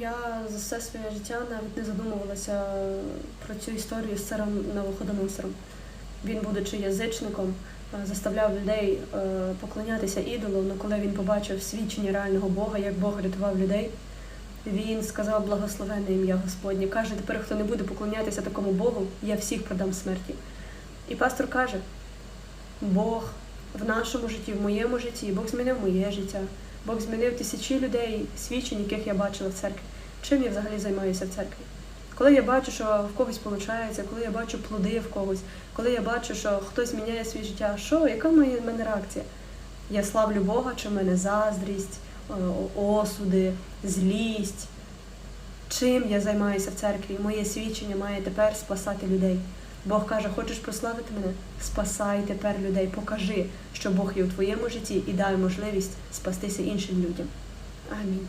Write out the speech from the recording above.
Я за все своє життя навіть не задумувалася про цю історію з царем Навуходоносором. Він, будучи язичником, е, заставляв людей е, поклонятися ідолу, але коли він побачив свідчення реального Бога, як Бог рятував людей, він сказав благословенне ім'я Господнє. Каже, тепер хто не буде поклонятися такому Богу, я всіх продам смерті. І пастор каже: Бог в нашому житті, в моєму житті, Бог змінив моє життя. Бог змінив тисячі людей, свідчень, яких я бачила в церкві. Чим я взагалі займаюся в церкві? Коли я бачу, що в когось виходить, коли я бачу плоди в когось, коли я бачу, що хтось міняє своє життя, що, яка в мене реакція? Я славлю Бога, чи в мене заздрість, осуди, злість. Чим я займаюся в церкві? Моє свідчення має тепер спасати людей. Бог каже, хочеш прославити мене? Спасай тепер людей, покажи, що Бог є у твоєму житті і дай можливість спастися іншим людям. Амінь.